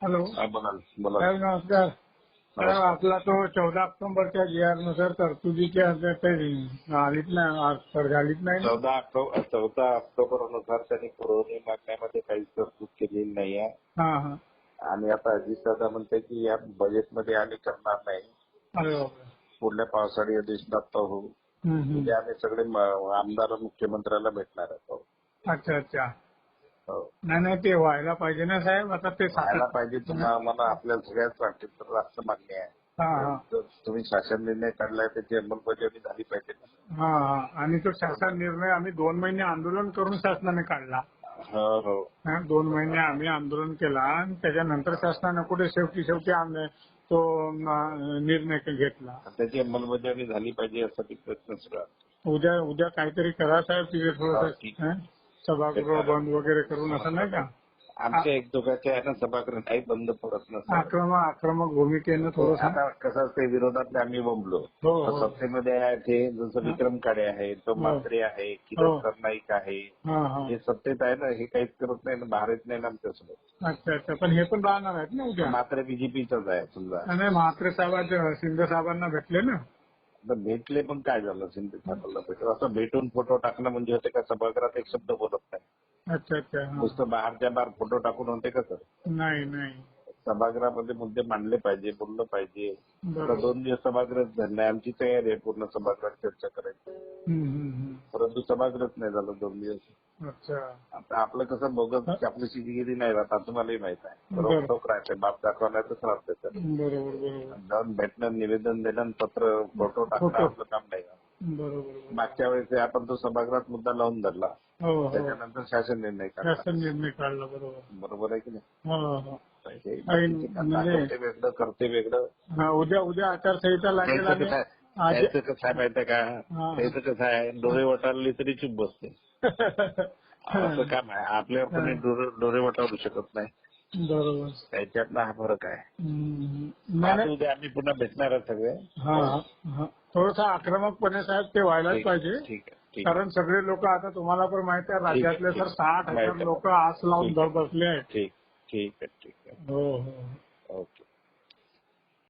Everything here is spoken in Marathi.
हॅलो. हा बोला बोला साहेब नमस्कार. साहेब आपला तो चौदा ऑक्टोबरच्या जी आरनुसार तरतुदीच्या काही आलीच नाही तर आलीच नाही ना? चौदा ऑक्टोबर चौदा ऑक्टोबरनुसार त्यांनी पुरवणी मागण्यामध्ये काहीच तरतूद केलेली नाही आहे. हा हा. आणि आता अजित दादा म्हणते की या बजेटमध्ये आम्ही करणार नाही. अरे बापरे. पुढल्या पावसाळी अधिवेशनात हम्म, हम्म. म्हणजे आम्ही सगळे म- आमदार मुख्यमंत्र्याला भेटणार आहोत. अच्छा अच्छा. नाही नाही ते व्हायला पाहिजे ना साहेब. आता ते व्हायला पाहिजे. तुम्हाला मला आपल्याला सगळ्याच वाटते तर राष्ट्र मागणी आहे. तर तुम्ही शासन निर्णय काढलाय त्याची अंमलबजावणी झाली पाहिजे ना. हा हा. आणि तो शासन निर्णय आम्ही दोन महिने आंदोलन करून शासनाने काढला. हो हो. हा, दोन महिने आम्ही आंदोलन केला आणि त्याच्यानंतर शासनाने कुठे शेवटी शेवटी आम्ही तो अं, निर्णय घेतला. त्याची अंमलबजावणी झाली पाहिजे यासाठी प्रयत्न सुरू आहे. उद्या उद्या काहीतरी करा साहेब तिथे हा, थोडस ठीक. सभागृह बंद वगैरे करून असं नाही का? आमच्या एक दोघांच्या आहे ना सभागृह काही बंद पडत नसतं. आक्रमक आक्रमक भूमिकेनं थोडस आता कसं असते विरोधातले आम्ही बोंबलो. हो हो. सत्तेमध्ये आहे ते जसं विक्रम काळे आहे तो म्हात्रे आहे किरण नाईक आहे. हा हा. हे सत्तेत आहे ना हे काहीच करत नाही ना बाहेर येत नाही ना आमच्यासोबत. अच्छा अच्छा. पण हे पण राहणार आहेत ना उद्या? मात्र बीजेपीचाच आहे समजा. आणि म्हात्रे साहेब शिंदे साहेबांना भेटले ना? भेटले पण काय झालं? भेटलं. असं भेटून फोटो टाकणं म्हणजे होते का? सभागृहात एक शब्द बोलत नाही. अच्छा अच्छा. नुसतं बाहेरच्या बाहेर फोटो टाकून होते का सर? नाही नाही. सभागृहामध्ये मुद्दे मांडले पाहिजे बोललं पाहिजे. दोन दिवस सभागृह धरणे आमची तयारी आहे पूर्ण सभागृहात चर्चा करायची. परंतु सभागृहच नाही झालं दोन दिवस. अच्छा. आता आपलं कसं बोगस आपली शिजीगिरी नाही राहत आता तुम्हालाही माहीत आहे. बरं. रोखोक राहते बाप दाखवणार तर राहते सर बरोबर बरोबर. जाऊन भेटणं निवेदन देणं पत्र फोटो टाकणं फोटो. आपलं काम नाही बरोबर बरोबर. मागच्या वेळेस आपण तो सभागृहात मुद्दा लावून धरला. हो हो. त्याच्यानंतर शासन निर्णय काढला. शासन निर्णय काढला बरोबर. बरोबर आहे की नाही? हो हो हे. बाकीचे म्हणजे- वेगळं करते वेगळं. हा, उद्या उद्या आचारसंहिता लागेल आणि त्याचं कसं आहे माहितीये का. त्याचं कसं आहे डोळे वटारले तरी चुप बसते. असं काम आहे. आपल्यावर कोणी डोळे वटारू शकत नाही. बरोबर. त्याच्यातला हा फरक आहे. उद्या आम्ही पुन्हा भेटणार आहे सगळे. थोडस आक्रमकपणे साहेब ते व्हायलाच पाहिजे. कारण सगळे लोक आता तुम्हाला पण माहिती आहे राज्यातले सर. साठ हजार. लोक आस लावून बसले आहेत. ठीक ठीक आहे ठीक आहे. हो हो. ओके.